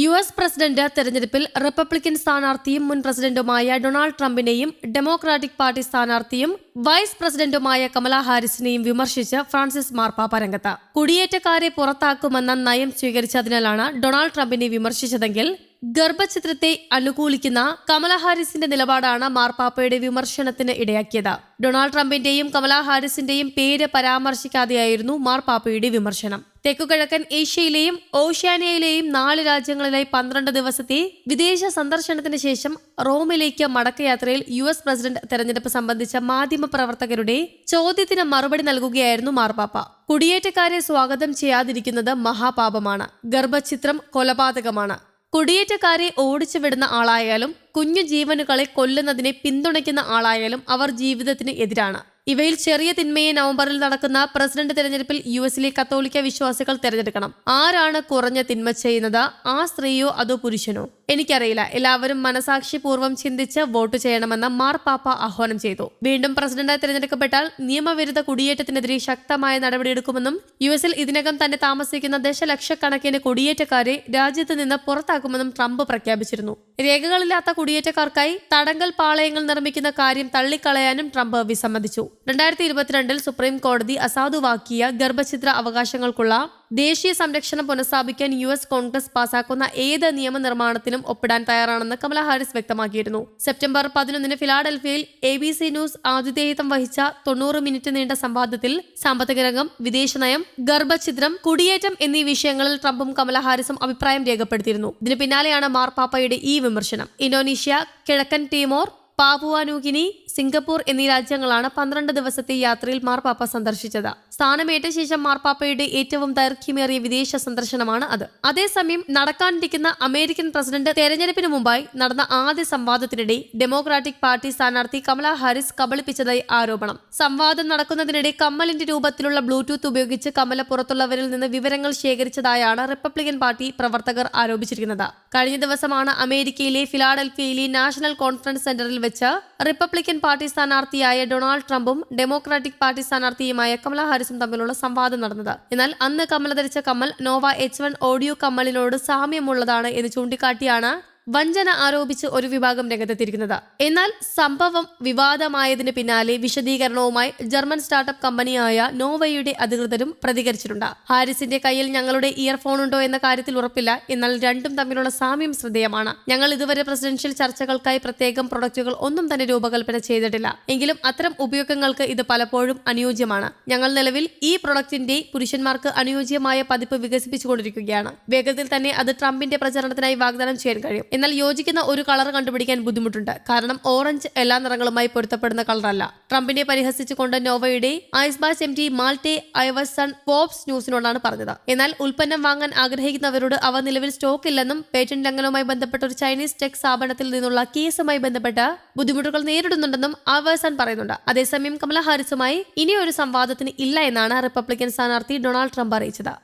U S president തെരഞ്ഞെടുപ്പിൽ republican സ്ഥാനാർത്ഥിയും മുൻ പ്രസിഡന്റുമായ ഡൊണാൾഡ് ട്രംപിനെയും ഡെമോക്രാറ്റിക് പാർട്ടി സ്ഥാനാർത്ഥിയും വൈസ് പ്രസിഡന്റുമായ കമലാ ഹാരിസിനെയും വിമർശിച്ച് ഫ്രാൻസിസ് മാർപ്പാപ്പ രംഗത്ത്. കുടിയേറ്റക്കാരെ പുറത്താക്കുമെന്ന നയം സ്വീകരിച്ചതിനാലാണ് ഡൊണാൾഡ് ട്രംപിനെ വിമർശിച്ചതെങ്കിൽ ഗർഭചിത്രത്തെ അനുകൂലിക്കുന്ന കമലാ ഹാരിസിന്റെ നിലപാടാണ് മാർപ്പാപ്പയുടെ വിമർശനത്തിന് ഇടയാക്കിയത്. ഡൊണാൾഡ് ട്രംപിന്റെയും കമലാ ഹാരിസിന്റെയും പേര് പരാമർശിക്കാതെയായിരുന്നു മാർപ്പാപ്പയുടെ വിമർശനം. തെക്കുകിഴക്കൻ ഏഷ്യയിലെയും ഓഷ്യാനിയയിലെയും നാല് രാജ്യങ്ങളിലായി പന്ത്രണ്ട് ദിവസത്തെ വിദേശ സന്ദർശനത്തിന് ശേഷം റോമിലേക്ക് മടക്കയാത്രയിൽ യു എസ് പ്രസിഡന്റ് തെരഞ്ഞെടുപ്പ് സംബന്ധിച്ച മാധ്യമ പ്രവർത്തകരുടെ ചോദ്യത്തിന് മറുപടി നൽകുകയായിരുന്നു മാർപ്പാപ്പ. കുടിയേറ്റക്കാരെ സ്വാഗതം ചെയ്യാതിരിക്കുന്നത് മഹാപാപമാണ്. ഗർഭചിത്രം കൊലപാതകമാണ്. കുടിയേറ്റക്കാരെ ഓടിച്ചു വിടുന്ന ആളായാലും കുഞ്ഞു ജീവനുകളെ കൊല്ലുന്നതിനെ പിന്തുണയ്ക്കുന്ന ആളായാലും അവർ ജീവിതത്തിന് എതിരാണ്. ഇവയിൽ ചെറിയ തിന്മയെ നവംബറിൽ നടക്കുന്ന പ്രസിഡന്റ് തെരഞ്ഞെടുപ്പിൽ യു എസിലെ കത്തോലിക്ക വിശ്വാസികൾ തെരഞ്ഞെടുക്കണം. ആരാണ് കുറഞ്ഞ തിന്മ ചെയ്യുന്നത്? ആ സ്ത്രീയോ അതോ പുരുഷനോ? എനിക്കറിയില്ല. എല്ലാവരും മനസാക്ഷിപൂർവം ചിന്തിച്ച് വോട്ട് ചെയ്യണമെന്ന് മാർപ്പാപ്പ ആഹ്വാനം ചെയ്തു. വീണ്ടും പ്രസിഡന്റായി തിരഞ്ഞെടുക്കപ്പെട്ടാൽ നിയമവിരുദ്ധ കുടിയേറ്റത്തിനെതിരെ ശക്തമായ നടപടിയെടുക്കുമെന്നും യു എസിൽ ഇതിനകം തന്നെ താമസിക്കുന്ന ദശലക്ഷക്കണക്കിന് കുടിയേറ്റക്കാരെ രാജ്യത്ത് നിന്ന് പുറത്താക്കുമെന്നും ട്രംപ് പ്രഖ്യാപിച്ചിരുന്നു. രേഖകളില്ലാത്ത കുടിയേറ്റക്കാർക്കായി തടങ്കൽ പാളയങ്ങൾ നിർമ്മിക്കുന്ന കാര്യം തള്ളിക്കളയാനും ട്രംപ് വിസമ്മതിച്ചു. രണ്ടായിരത്തി ഇരുപത്തിരണ്ടിൽ സുപ്രീം കോടതി അസാധുവാക്കിയ ഗർഭഛിദ്ര അവകാശങ്ങൾക്കുള്ള ദേശീയ സംരക്ഷണം പുനഃസ്ഥാപിക്കാൻ യു എസ് കോൺഗ്രസ് പാസാക്കുന്ന ഏത് നിയമനിർമ്മാണത്തിനും ഒപ്പിടാൻ തയ്യാറാണെന്ന് കമല ഹാരിസ് വ്യക്തമാക്കിയിരുന്നു. സെപ്റ്റംബർ പതിനൊന്നിന് ഫിലാഡൽഫിയയിൽ എ ബി സി ന്യൂസ് ആതിഥേയത്വം വഹിച്ച തൊണ്ണൂറ് മിനിറ്റ് നീണ്ട സംവാദത്തിൽ സാമ്പത്തിക രംഗം വിദേശനയം ഗർഭഛിദ്രം കുടിയേറ്റം എന്നീ വിഷയങ്ങളിൽ ട്രംപും കമല ഹാരിസും അഭിപ്രായം രേഖപ്പെടുത്തിയിരുന്നു. ഇതിന് പിന്നാലെയാണ് മാർപ്പാപ്പയുടെ ഈ വിമർശനം. ഇന്തോനേഷ്യ കിഴക്കൻ ടീമോർ പാപുവാനൂഗിനി സിംഗപ്പൂർ എന്നീ രാജ്യങ്ങളാണ് പന്ത്രണ്ട് ദിവസത്തെ യാത്രയിൽ മാർപ്പാപ്പ സന്ദർശിച്ചത്. സ്ഥാനമേറ്റ ശേഷം മാർപ്പാപ്പയുടെ ഏറ്റവും ദൈർഘ്യമേറിയ വിദേശ സന്ദർശനമാണ് അത്. അതേസമയം നടക്കാനിരിക്കുന്ന അമേരിക്കൻ പ്രസിഡന്റ് തെരഞ്ഞെടുപ്പിന് മുമ്പായി നടന്ന ആദ്യ സംവാദത്തിനിടെ ഡെമോക്രാറ്റിക് പാർട്ടി സ്ഥാനാർത്ഥി കമല ഹാരിസ് കബളിപ്പിച്ചതായി ആരോപണം. സംവാദം നടക്കുന്നതിനിടെ കമ്മലിന്റെ രൂപത്തിലുള്ള ബ്ലൂടൂത്ത് ഉപയോഗിച്ച് കമല പുറത്തുള്ളവരിൽ നിന്ന് വിവരങ്ങൾ ശേഖരിച്ചതായാണ് റിപ്പബ്ലിക്കൻ പാർട്ടി പ്രവർത്തകർ ആരോപിച്ചിരിക്കുന്നത്. കഴിഞ്ഞ ദിവസമാണ് അമേരിക്കയിലെ ഫിലാഡൽഫിയയിലെ നാഷണൽ കോൺഫറൻസ് സെന്ററിൽ വെച്ച് റിപ്പബ്ലിക്കൻ പാർട്ടി സ്ഥാനാർത്ഥിയായ ഡൊണാൾഡ് ട്രംപും ഡെമോക്രാറ്റിക് പാർട്ടി സ്ഥാനാർത്ഥിയുമായ കമല ഹാരിസും തമ്മിലുള്ള സംവാദം നടന്നത്. എന്നാൽ അന്ന് കമല ധരിച്ച കമ്മൽ നോവ എച്ച് വൺ ഓഡിയോ കമ്മലിനോട് സാമ്യമുള്ളതാണ് എന്ന് ചൂണ്ടിക്കാട്ടിയാണ് വഞ്ചന ആരോപിച്ച് ഒരു വിഭാഗം രംഗത്തെത്തിയിരിക്കുന്നത്. എന്നാൽ സംഭവം വിവാദമായതിന് പിന്നാലെ വിശദീകരണവുമായി ജർമ്മൻ സ്റ്റാർട്ടപ്പ് കമ്പനിയായ നോവയുടെ അധികൃതരും പ്രതികരിച്ചിട്ടുണ്ട്. ഹാരിസിന്റെ കയ്യിൽ ഞങ്ങളുടെ ഇയർഫോൺ ഉണ്ടോ എന്ന കാര്യത്തിൽ ഉറപ്പില്ല. എന്നാൽ രണ്ടും തമ്മിലുള്ള സാമ്യം ശ്രദ്ധേയമാണ്. ഞങ്ങൾ ഇതുവരെ പ്രസിഡൻഷ്യൽ ചർച്ചകൾക്കായി പ്രത്യേകം പ്രൊഡക്റ്റുകൾ ഒന്നും തന്നെ രൂപകൽപ്പന ചെയ്തിട്ടില്ല. എങ്കിലും അത്തരം ഉപയോഗങ്ങൾക്ക് ഇത് പലപ്പോഴും അനുയോജ്യമാണ്. ഞങ്ങൾ നിലവിൽ ഈ പ്രൊഡക്റ്റിന്റെ പുരുഷന്മാർക്ക് അനുയോജ്യമായ പതിപ്പ് വികസിപ്പിച്ചുകൊണ്ടിരിക്കുകയാണ്. വേഗത്തിൽ തന്നെ അത് ട്രംപിന്റെ പ്രചരണത്തിനായി വാഗ്ദാനം ചെയ്യാൻ കഴിയും. എന്നാൽ യോജിക്കുന്ന ഒരു കളർ കണ്ടുപിടിക്കാൻ ബുദ്ധിമുട്ടുണ്ട്. കാരണം ഓറഞ്ച് എല്ലാ നിറങ്ങളുമായി പൊരുത്തപ്പെടുന്ന കളറല്ല. ട്രംപിനെ പരിഹസിച്ചുകൊണ്ട് നോവയുടെ ഐസ്ബാസ് എം ടി മാൾട്ടെ ഐവസൺ പോപ്സ് ന്യൂസിനോടാണ് പറഞ്ഞത്. എന്നാൽ ഉൽപ്പന്നം വാങ്ങാൻ ആഗ്രഹിക്കുന്നവരോട് അവ നിലവിൽ സ്റ്റോക്ക് ഇല്ലെന്നും പേറ്റന്റ് ലംഘനവുമായി ബന്ധപ്പെട്ട ഒരു ചൈനീസ് ടെക് സ്ഥാപനത്തിൽ നിന്നുള്ള കേസുമായി ബന്ധപ്പെട്ട് ബുദ്ധിമുട്ടുകൾ നേരിടുന്നുണ്ടെന്നും ആവേസൺ പറയുന്നുണ്ട്. അതേസമയം കമല ഹാരിസുമായി ഇനി ഒരു സംവാദത്തിന് ഇല്ല എന്നാണ് റിപ്പബ്ലിക്കൻ സ്ഥാനാർത്ഥി ഡൊണാൾഡ് ട്രംപ് അറിയിച്ചത്.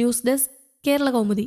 News desk Kerala Kaumudi.